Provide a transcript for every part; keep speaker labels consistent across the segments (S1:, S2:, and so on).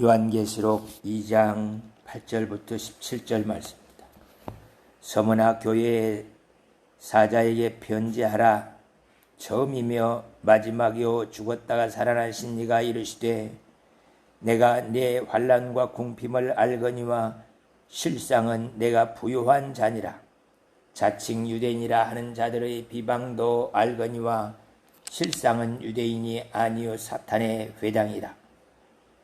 S1: 요한계시록 2장 8절부터 17절 말씀입니다. 서머나 교회의 사자에게 편지하라. 처음이며 마지막이요 죽었다가 살아나신 이가 이르시되 내가 내 환란과 궁핍을 알거니와 실상은 내가 부유한 자니라. 자칭 유대인이라 하는 자들의 비방도 알거니와 실상은 유대인이 아니요 사탄의 회당이라.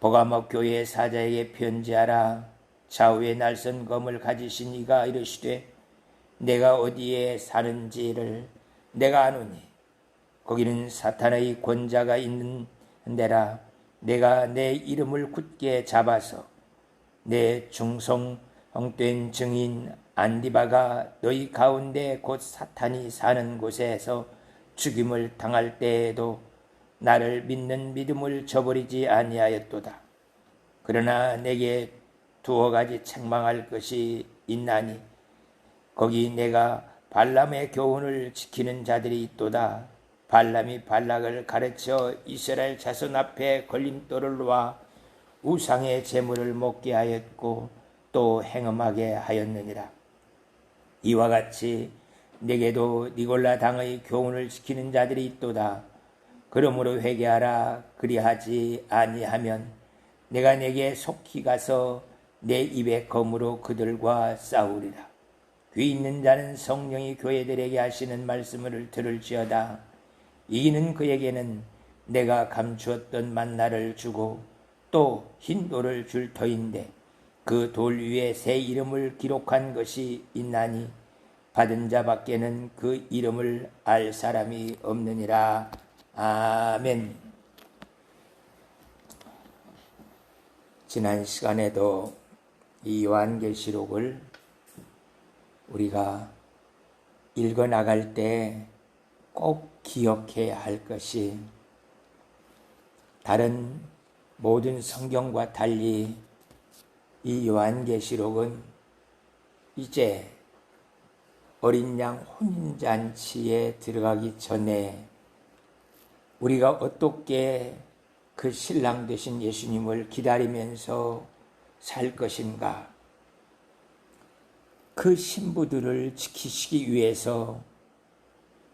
S1: 보가목 교회 사자에게 편지하라. 좌우에 날선 검을 가지신 이가 이르시되 내가 어디에 사는지를 내가 아노니 거기는 사탄의 권자가 있는 데라 내가 내 이름을 굳게 잡아서 내 중성된 증인 안디바가 너희 가운데 곧 사탄이 사는 곳에서 죽임을 당할 때에도 나를 믿는 믿음을 저버리지 아니하였도다. 그러나 내게 두어 가지 책망할 것이 있나니 거기 내가 발람의 교훈을 지키는 자들이 있도다. 발람이 발락을 가르쳐 이스라엘 자손 앞에 걸림돌을 놓아 우상의 재물을 먹게 하였고 또 행음하게 하였느니라. 이와 같이 내게도 니골라 당의 교훈을 지키는 자들이 있도다. 그러므로 회개하라 그리하지 아니하면 내가 내게 속히 가서 내 입의 검으로 그들과 싸우리라. 귀 있는 자는 성령이 교회들에게 하시는 말씀을 들을지어다. 이기는 그에게는 내가 감추었던 만나를 주고 또 흰돌을 줄 터인데 그 돌 위에 새 이름을 기록한 것이 있나니 받은 자밖에는 그 이름을 알 사람이 없느니라. 아멘. 지난 시간에도 이 요한계시록을 우리가 읽어 나갈 때 꼭 기억해야 할 것이 다른 모든 성경과 달리 이 요한계시록은 이제 어린 양 혼인잔치에 들어가기 전에 우리가 어떻게 그 신랑 되신 예수님을 기다리면서 살 것인가? 그 신부들을 지키시기 위해서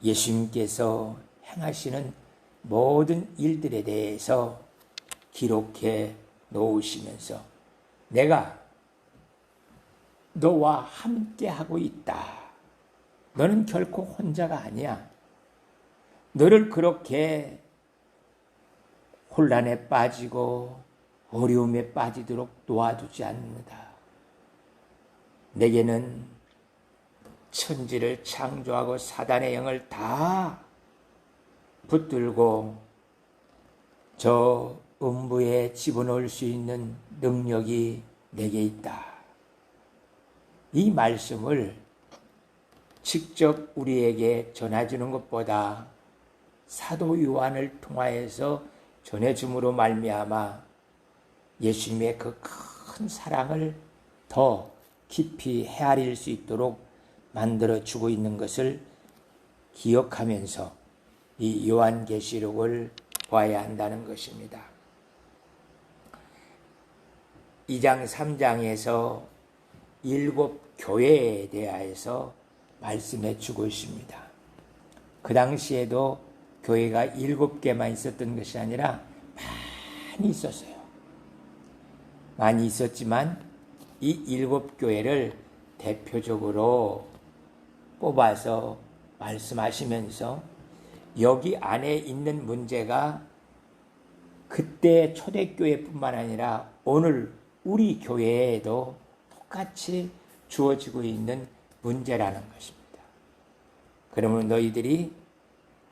S1: 예수님께서 행하시는 모든 일들에 대해서 기록해 놓으시면서 내가 너와 함께 하고 있다. 너는 결코 혼자가 아니야. 너를 그렇게 혼란에 빠지고 어려움에 빠지도록 놓아두지 않는다. 내게는 천지를 창조하고 사단의 영을 다 붙들고 저 음부에 집어넣을 수 있는 능력이 내게 있다. 이 말씀을 직접 우리에게 전해주는 것보다 사도 요한을 통하여서 전해줌으로 말미암아 예수님의 그 큰 사랑을 더 깊이 헤아릴 수 있도록 만들어 주고 있는 것을 기억하면서 이 요한계시록을 봐야 한다는 것입니다. 2장 3장에서 일곱 교회에 대하여서 말씀해 주고 있습니다. 그 당시에도 교회가 일곱 개만 있었던 것이 아니라 많이 있었어요. 많이 있었지만 이 일곱 교회를 대표적으로 뽑아서 말씀하시면서 여기 안에 있는 문제가 그때 초대교회뿐만 아니라 오늘 우리 교회에도 똑같이 주어지고 있는 문제라는 것입니다. 그러면 너희들이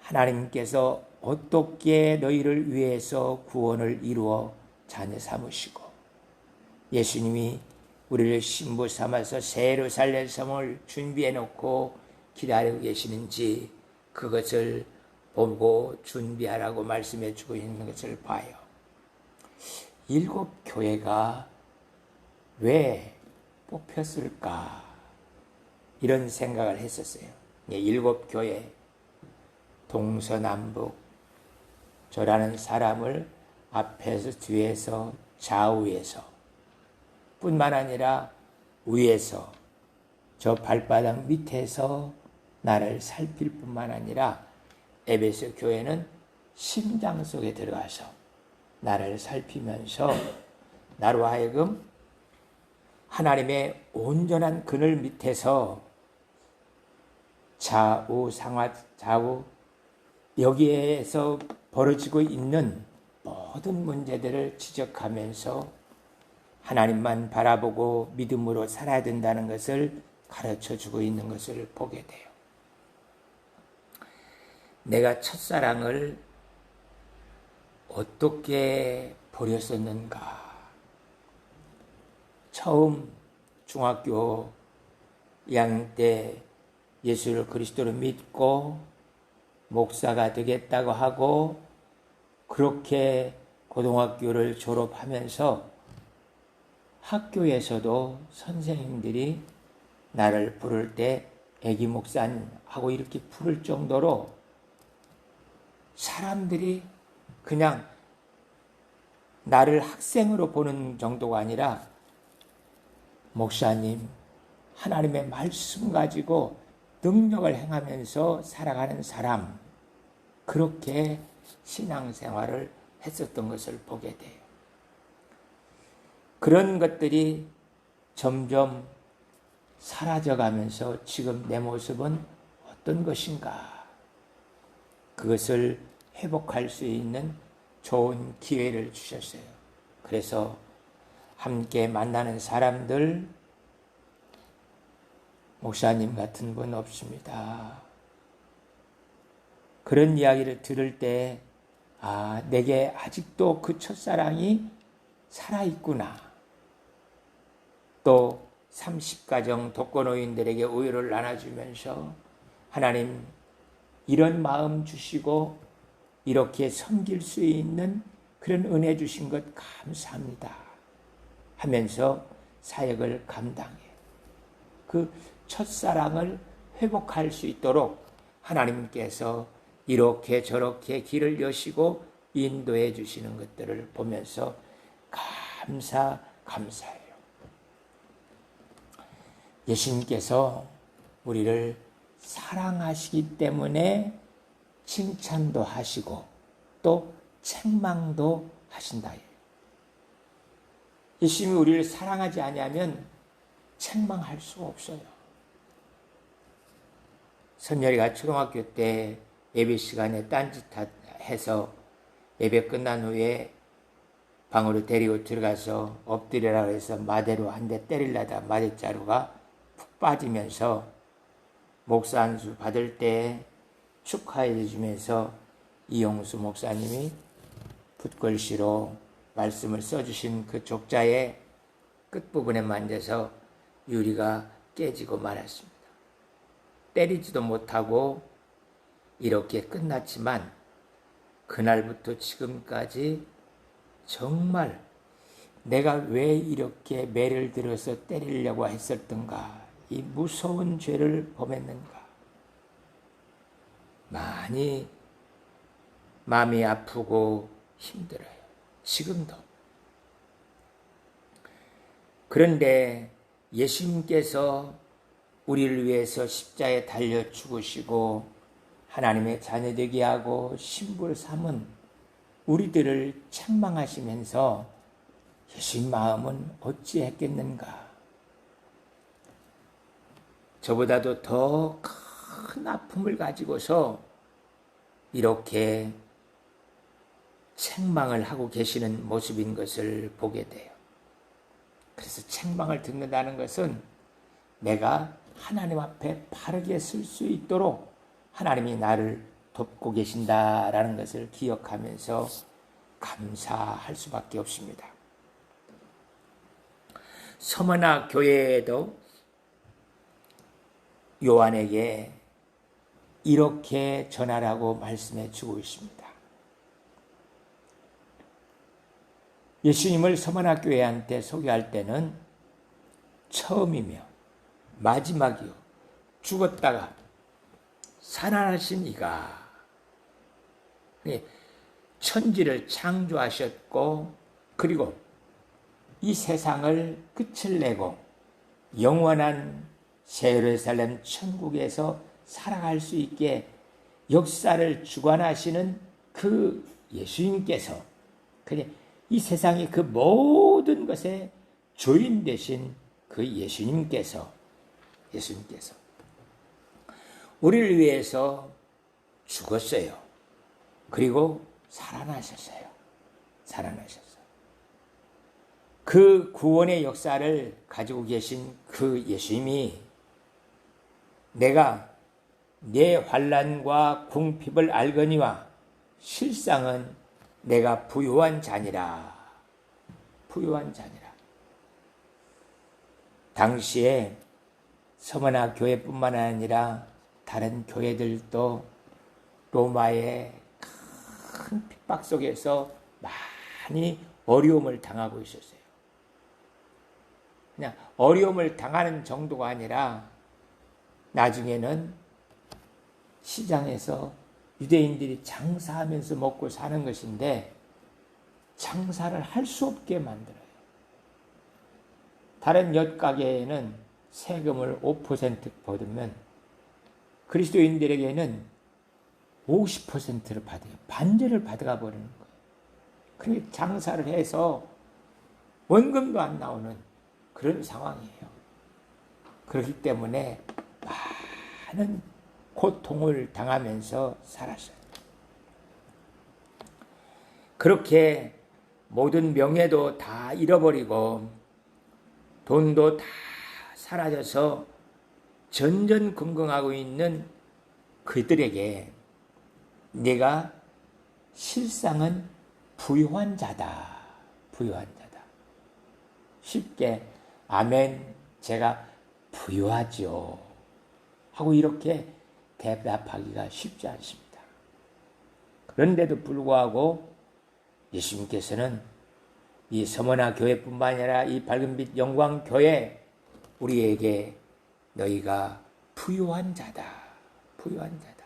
S1: 하나님께서 어떻게 너희를 위해서 구원을 이루어 자녀 삼으시고 예수님이 우리를 신부 삼아서 새로 살릴 섬을 준비해 놓고 기다리고 계시는지 그것을 보고 준비하라고 말씀해 주고 있는 것을 봐요. 일곱 교회가 왜 뽑혔을까? 이런 생각을 했었어요. 예, 일곱 교회, 동서남북, 저라는 사람을 앞에서 뒤에서 좌우에서 뿐만 아니라 위에서 저 발바닥 밑에서 나를 살필 뿐만 아니라 에베소 교회는 심장 속에 들어가서 나를 살피면서 나로 하여금 하나님의 온전한 그늘 밑에서 좌우 상하 좌우 여기에서 벌어지고 있는 모든 문제들을 지적하면서 하나님만 바라보고 믿음으로 살아야 된다는 것을 가르쳐 주고 있는 것을 보게 돼요. 내가 첫사랑을 어떻게 버렸었는가? 처음 중학교 2학년 때 예수를 그리스도로 믿고 목사가 되겠다고 하고 그렇게 고등학교를 졸업하면서 학교에서도 선생님들이 나를 부를 때 애기 목사님 하고 이렇게 부를 정도로 사람들이 그냥 나를 학생으로 보는 정도가 아니라 목사님 하나님의 말씀 가지고 능력을 행하면서 살아가는 사람 그렇게 신앙생활을 했었던 것을 보게 돼요. 그런 것들이 점점 사라져가면서 지금 내 모습은 어떤 것인가? 그것을 회복할 수 있는 좋은 기회를 주셨어요. 그래서 함께 만나는 사람들, 목사님 같은 분 없습니다. 그런 이야기를 들을 때, 아, 내게 아직도 그 첫사랑이 살아있구나. 또 30가정 독거노인들에게 우유를 나눠주면서 하나님 이런 마음 주시고 이렇게 섬길 수 있는 그런 은혜 주신 것 감사합니다. 하면서 사역을 감당해. 그 첫사랑을 회복할 수 있도록 하나님께서 이렇게 저렇게 길을 여시고 인도해 주시는 것들을 보면서 감사, 감사해요. 예수님께서 우리를 사랑하시기 때문에 칭찬도 하시고 또 책망도 하신다. 예수님이 우리를 사랑하지 아니하면 책망할 수 없어요. 선열이가 초등학교 때 예배 시간에 딴짓 해서 예배 끝난 후에 방으로 데리고 들어가서 엎드리라 해서 마대로 한 대 때리려다 마대자루가 푹 빠지면서 목사 안수 받을 때 축하해 주면서 이용수 목사님이 붓글씨로 말씀을 써주신 그 족자의 끝부분에 만져서 유리가 깨지고 말았습니다. 때리지도 못하고 이렇게 끝났지만 그날부터 지금까지 정말 내가 왜 이렇게 매를 들어서 때리려고 했었던가, 이 무서운 죄를 범했는가. 많이 마음이 아프고 힘들어요. 지금도. 그런데 예수님께서 우리를 위해서 십자에 달려 죽으시고 하나님의 자녀되게 하고 신부를 삼은 우리들을 책망하시면서 예수님 마음은 어찌했겠는가? 저보다도 더 큰 아픔을 가지고서 이렇게 책망을 하고 계시는 모습인 것을 보게 돼요. 그래서 책망을 듣는다는 것은 내가 하나님 앞에 바르게 쓸 수 있도록 하나님이 나를 돕고 계신다라는 것을 기억하면서 감사할 수밖에 없습니다. 서머나 교회에도 요한에게 이렇게 전하라고 말씀해 주고 있습니다. 예수님을 서머나 교회한테 소개할 때는 처음이며 마지막이요. 죽었다가 살아나신 이가 예, 천지를 창조하셨고 그리고 이 세상을 끝을 내고 영원한 세르살렘 천국에서 살아갈 수 있게 역사를 주관하시는 그 예수님께서 이 세상의 그 모든 것의 주인 되신 그 예수님께서 예수님께서 우리를 위해서 죽었어요. 그리고 살아나셨어요. 살아나셨어요. 그 구원의 역사를 가지고 계신 그 예수님이 내가 내 환란과 궁핍을 알거니와 실상은 내가 부유한 자니라. 부유한 자니라. 당시에 서머나 교회뿐만 아니라 다른 교회들도 로마의 큰 핍박 속에서 많이 어려움을 당하고 있었어요. 그냥 어려움을 당하는 정도가 아니라 나중에는 시장에서 유대인들이 장사하면서 먹고 사는 것인데 장사를 할 수 없게 만들어요. 다른 엿가게에는 세금을 5% 받으면 그리스도인들에게는 50%를 받아요. 반대를 받아가 버리는 거예요. 그러니 장사를 해서 원금도 안 나오는 그런 상황이에요. 그렇기 때문에 많은 고통을 당하면서 살았어요. 그렇게 모든 명예도 다 잃어버리고 돈도 다 사라져서 전전긍긍하고 있는 그들에게 내가 실상은 부유한 자다. 부유한 자다. 쉽게 아멘 제가 부유하죠. 하고 이렇게 대답하기가 쉽지 않습니다. 그런데도 불구하고 예수님께서는 이 서머나 교회뿐만 아니라 이 밝은 빛 영광 교회 우리에게 너희가 부유한 자다. 부유한 자다.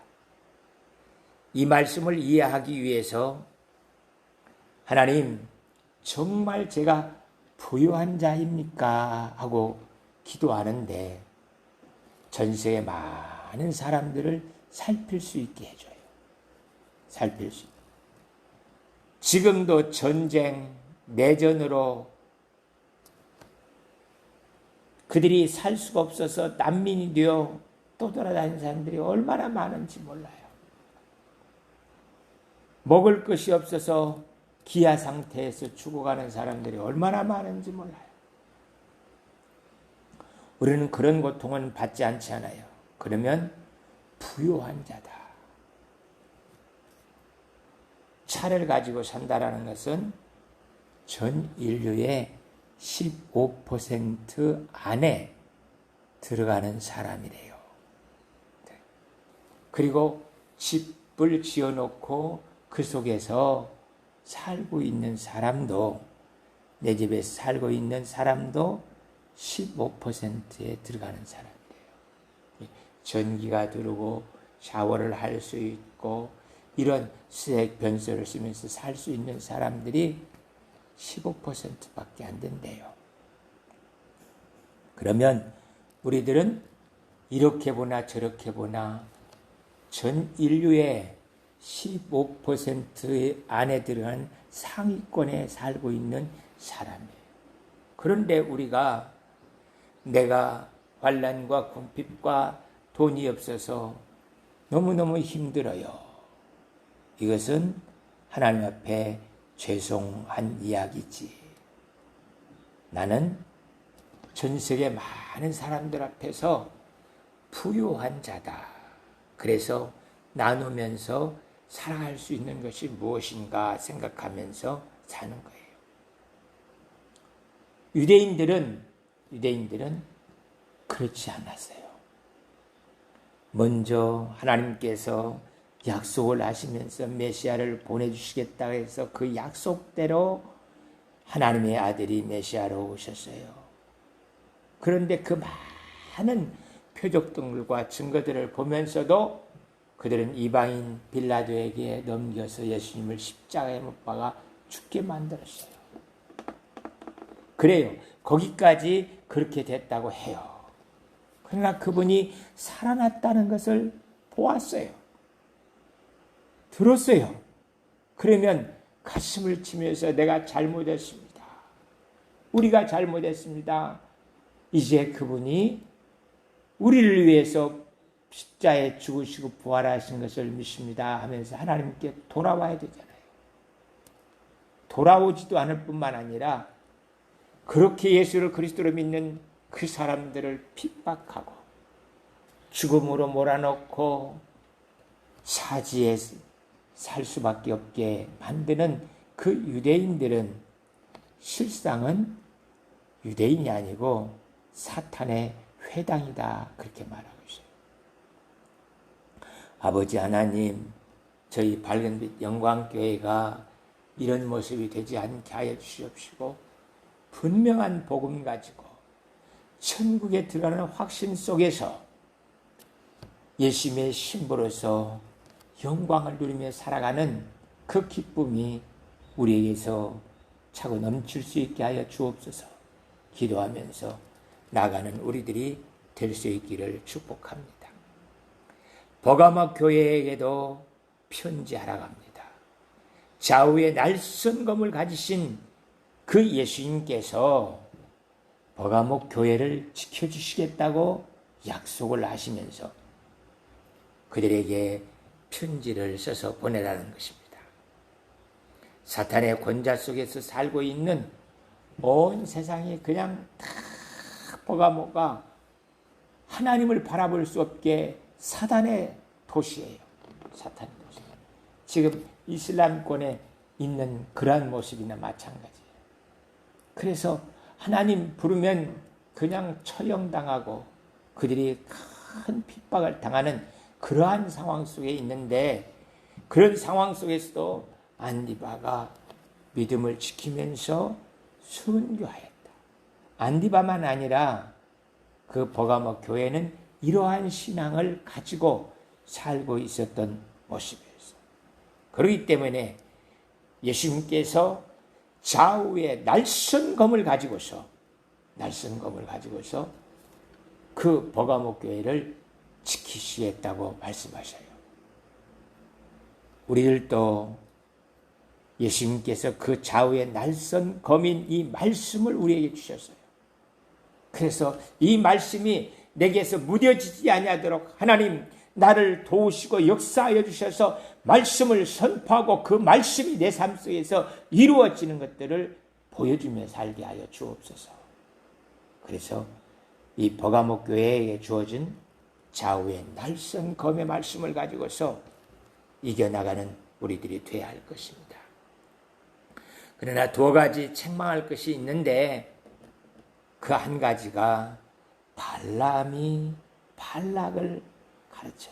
S1: 이 말씀을 이해하기 위해서 하나님 정말 제가 부유한 자입니까? 하고 기도하는데 전세에 많은 사람들을 살필 수 있게 해줘요. 살필 수. 지금도 전쟁, 내전으로 그들이 살 수가 없어서 난민이 되어 또 돌아다니는 사람들이 얼마나 많은지 몰라요. 먹을 것이 없어서 기아 상태에서 죽어가는 사람들이 얼마나 많은지 몰라요. 우리는 그런 고통은 받지 않지 않아요. 그러면 부유한 자다. 차를 가지고 산다라는 것은 전 인류의 15% 안에 들어가는 사람이래요. 네. 그리고 집을 지어놓고 그 속에서 살고 있는 사람도 내 집에 살고 있는 사람도 15%에 들어가는 사람이에요. 전기가 들어오고 샤워를 할 수 있고 이런 수액 변소를 쓰면서 살 수 있는 사람들이 15%밖에 안 된대요. 그러면 우리들은 이렇게 보나 저렇게 보나 전 인류의 15% 안에 들어간 상위권에 살고 있는 사람이에요. 그런데 우리가 내가 환란과 궁핍과 돈이 없어서 너무너무 힘들어요. 이것은 하나님 앞에 죄송한 이야기지. 나는 전 세계 많은 사람들 앞에서 부유한 자다. 그래서 나누면서 살아갈 수 있는 것이 무엇인가 생각하면서 사는 거예요. 유대인들은 유대인들은 그렇지 않았어요. 먼저 하나님께서 약속을 하시면서 메시아를 보내주시겠다고 해서 그 약속대로 하나님의 아들이 메시아로 오셨어요. 그런데 그 많은 표적들과 증거들을 보면서도 그들은 이방인 빌라도에게 넘겨서 예수님을 십자가에 못 박아 죽게 만들었어요. 그래요. 거기까지 그렇게 됐다고 해요. 그러나 그분이 살아났다는 것을 보았어요. 들었어요. 그러면 가슴을 치면서 내가 잘못했습니다. 우리가 잘못했습니다. 이제 그분이 우리를 위해서 십자에 죽으시고 부활하신 것을 믿습니다 하면서 하나님께 돌아와야 되잖아요. 돌아오지도 않을 뿐만 아니라 그렇게 예수를 그리스도로 믿는 그 사람들을 핍박하고 죽음으로 몰아넣고 사지에 살 수밖에 없게 만드는 그 유대인들은 실상은 유대인이 아니고 사탄의 회당이다 그렇게 말하고 있어요. 아버지 하나님, 저희 밝은빛 영광교회가 이런 모습이 되지 않게 하여 주시옵시고 분명한 복음 가지고 천국에 들어가는 확신 속에서 예수님의 신부로서 영광을 누리며 살아가는 그 기쁨이 우리에게서 차고 넘칠 수 있게 하여 주옵소서 기도하면서 나가는 우리들이 될 수 있기를 축복합니다. 버가마 교회에게도 편지하라 갑니다. 좌우에 날선 검을 가지신 그 예수님께서 버가목 교회를 지켜주시겠다고 약속을 하시면서 그들에게 편지를 써서 보내라는 것입니다. 사탄의 권자 속에서 살고 있는 온 세상이 그냥 다 버가모가 하나님을 바라볼 수 없게 사단의 도시예요. 사탄의 도시. 지금 이슬람권에 있는 그러한 모습이나 마찬가지예요. 그래서 하나님 부르면 그냥 처형당하고 그들이 큰 핍박을 당하는 그러한 상황 속에 있는데 그런 상황 속에서도 안디바가 믿음을 지키면서 순교하였다. 안디바만 아니라 그 버가모 교회는 이러한 신앙을 가지고 살고 있었던 모습이었어요. 그렇기 때문에 예수님께서 좌우에 날선 검을 가지고서 날선 검을 가지고서 그 버가모 교회를 지키시겠다고 말씀하셔요. 우리들도 예수님께서 그 좌우에 날선 검인 이 말씀을 우리에게 주셨어요. 그래서 이 말씀이 내게서 무뎌지지 아니하도록 하나님 나를 도우시고 역사하여 주셔서 말씀을 선포하고 그 말씀이 내 삶 속에서 이루어지는 것들을 보여주며 살게 하여 주옵소서. 그래서 이 버가목 교회에 주어진 좌우의 날선 검의 말씀을 가지고서 이겨나가는 우리들이 되어야 할 것입니다. 그러나 두 가지 책망할 것이 있는데 그 한 가지가 발람이 발락을 가르쳐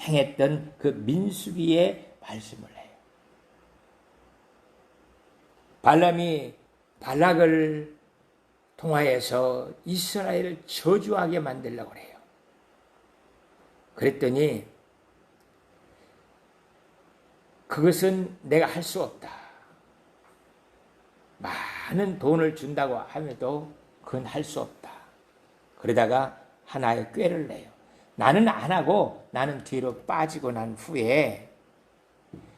S1: 행했던 그 민수기의 말씀을 해요. 발람이 발락을 통하여서 이스라엘을 저주하게 만들려고 해요. 그랬더니 그것은 내가 할 수 없다. 많은 돈을 준다고 하면도 그건 할 수 없다. 그러다가 하나의 꾀를 내요. 나는 안 하고 나는 뒤로 빠지고 난 후에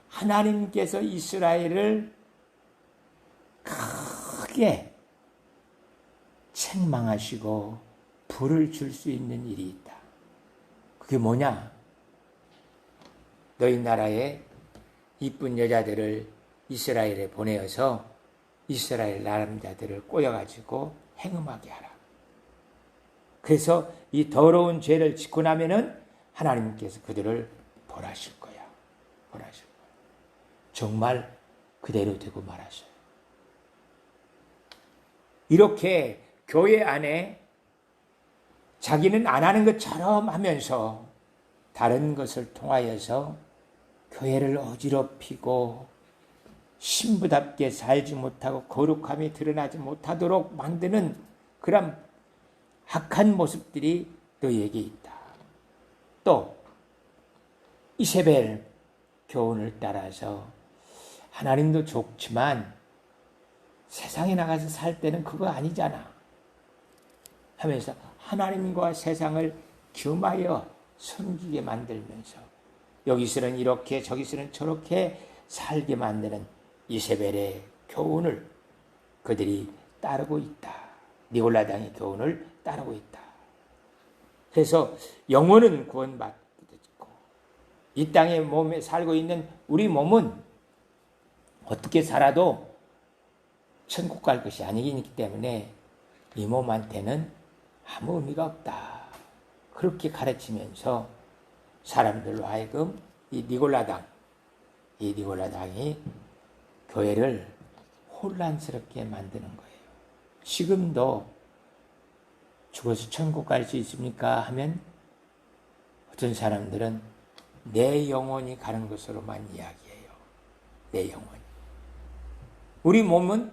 S1: 하나님께서 이스라엘을 크게 책망하시고 불을 줄 수 있는 일이 있다. 그게 뭐냐? 너희 나라에 이쁜 여자들을 이스라엘에 보내어서 이스라엘 남자들을 꼬여가지고 행음하게 하라. 그래서 이 더러운 죄를 짓고 나면은 하나님께서 그들을 벌하실 거야. 벌하실 거야. 정말 그대로 되고 말하셔요. 이렇게 교회 안에 자기는 안 하는 것처럼 하면서 다른 것을 통하여서 교회를 어지럽히고 신부답게 살지 못하고 거룩함이 드러나지 못하도록 만드는 그런 악한 모습들이 너에게 있다. 또 이세벨 교훈을 따라서 하나님도 좋지만 세상에 나가서 살 때는 그거 아니잖아. 하면서 하나님과 세상을 겸하여 섬기게 만들면서 여기서는 이렇게 저기서는 저렇게 살게 만드는 이세벨의 교훈을 그들이 따르고 있다. 니골라당의 교훈을 따르고 있다. 그래서 영혼은 구원받고 이 땅의 몸에 살고 있는 우리 몸은 어떻게 살아도 천국 갈 것이 아니기 때문에 이 몸한테는 아무 의미가 없다. 그렇게 가르치면서 사람들로 하여금 이 니골라당, 이 니골라당이 교회를 혼란스럽게 만드는 거예요. 지금도 죽어서 천국 갈 수 있습니까? 하면 어떤 사람들은 내 영혼이 가는 것으로만 이야기해요. 내 영혼이. 우리 몸은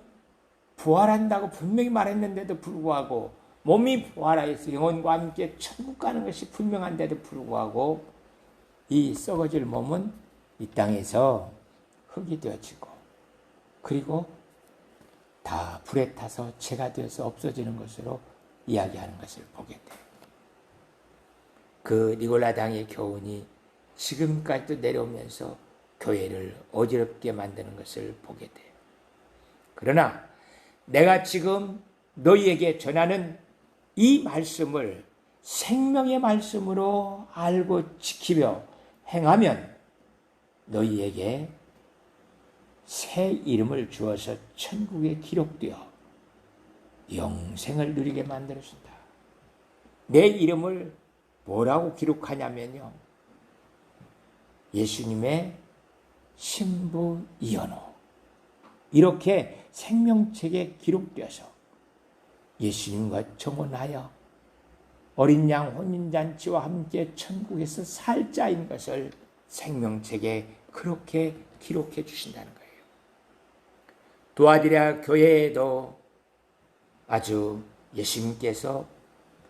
S1: 부활한다고 분명히 말했는데도 불구하고 몸이 부활하여서 영혼과 함께 천국 가는 것이 분명한데도 불구하고 이 썩어질 몸은 이 땅에서 흙이 되어지고 그리고 다 불에 타서 재가 되어서 없어지는 것으로 이야기하는 것을 보게 돼요. 그 니골라당의 교훈이 지금까지도 내려오면서 교회를 어지럽게 만드는 것을 보게 돼요. 그러나 내가 지금 너희에게 전하는 이 말씀을 생명의 말씀으로 알고 지키며 행하면 너희에게 새 이름을 주어서 천국에 기록되어 영생을 누리게 만들어준다. 내 이름을 뭐라고 기록하냐면요. 예수님의 신부 이연호. 이렇게 생명책에 기록되어서 예수님과 정혼하여 어린 양 혼인잔치와 함께 천국에서 살자인 것을 생명책에 그렇게 기록해 주신다는 거예요. 도아디라 교회에도 아주 예수님께서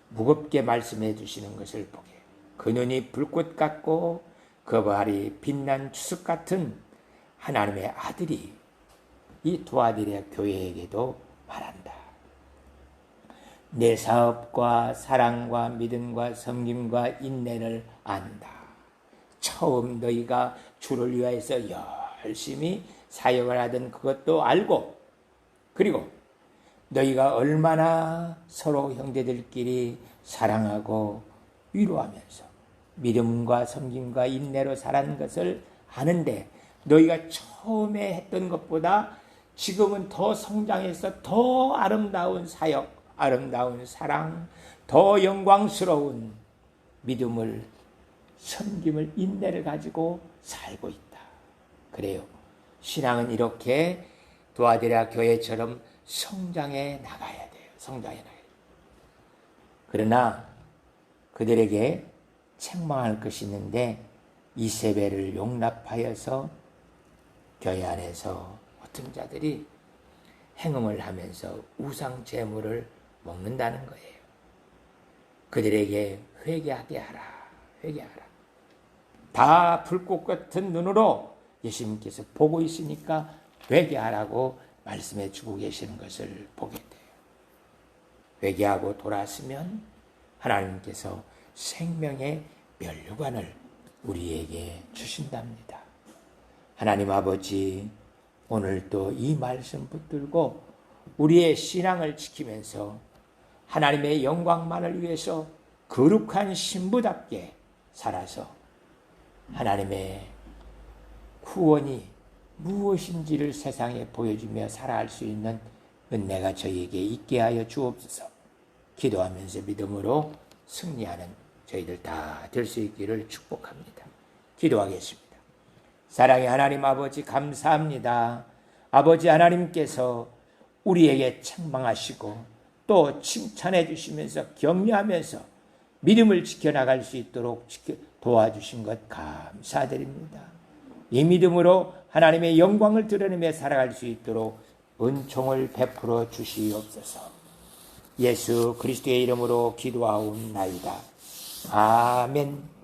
S1: 무겁게 말씀해 주시는 것을 보게 그 눈이 불꽃 같고 그 발이 빛난 추석 같은 하나님의 아들이 이 도아디라 교회에게도 말한다. 내 사업과 사랑과 믿음과 섬김과 인내를 안다. 처음 너희가 주를 위하여서 열심히 사역을 하던 그것도 알고 그리고 너희가 얼마나 서로 형제들끼리 사랑하고 위로하면서 믿음과 섬김과 인내로 살아는 것을 아는데 너희가 처음에 했던 것보다 지금은 더 성장해서 더 아름다운 사역, 아름다운 사랑, 더 영광스러운 믿음을, 섬김을, 인내를 가지고 살고 있다. 그래요. 신앙은 이렇게 도아디라 교회처럼 성장해 나가야 돼요. 성장해 나가야 돼요. 그러나 그들에게 책망할 것이 있는데 이세배를 용납하여서 교회 안에서 어떤 자들이 행음을 하면서 우상 제물을 먹는다는 거예요. 그들에게 회개하게 하라. 회개하라. 다 불꽃 같은 눈으로 예수님께서 보고 있으니까 회개하라고 말씀해 주고 계시는 것을 보게 돼요. 회개하고 돌아서면 하나님께서 생명의 면류관을 우리에게 주신답니다. 하나님 아버지, 오늘 또이 말씀 붙들고 우리의 신앙을 지키면서 하나님의 영광만을 위해서 거룩한 신부답게 살아서 하나님의 구원이 무엇인지를 세상에 보여주며 살아갈 수 있는 은혜가 저희에게 있게 하여 주옵소서. 기도하면서 믿음으로 승리하는 저희들 다 될 수 있기를 축복합니다. 기도하겠습니다. 사랑의 하나님 아버지 감사합니다. 아버지 하나님께서 우리에게 책망하시고 또 칭찬해 주시면서 격려하면서 믿음을 지켜나갈 수 있도록 도와주신 것 감사드립니다. 이 믿음으로 하나님의 영광을 드러내며 살아갈 수 있도록 은총을 베풀어 주시옵소서. 예수 그리스도의 이름으로 기도하옵나이다. 아멘.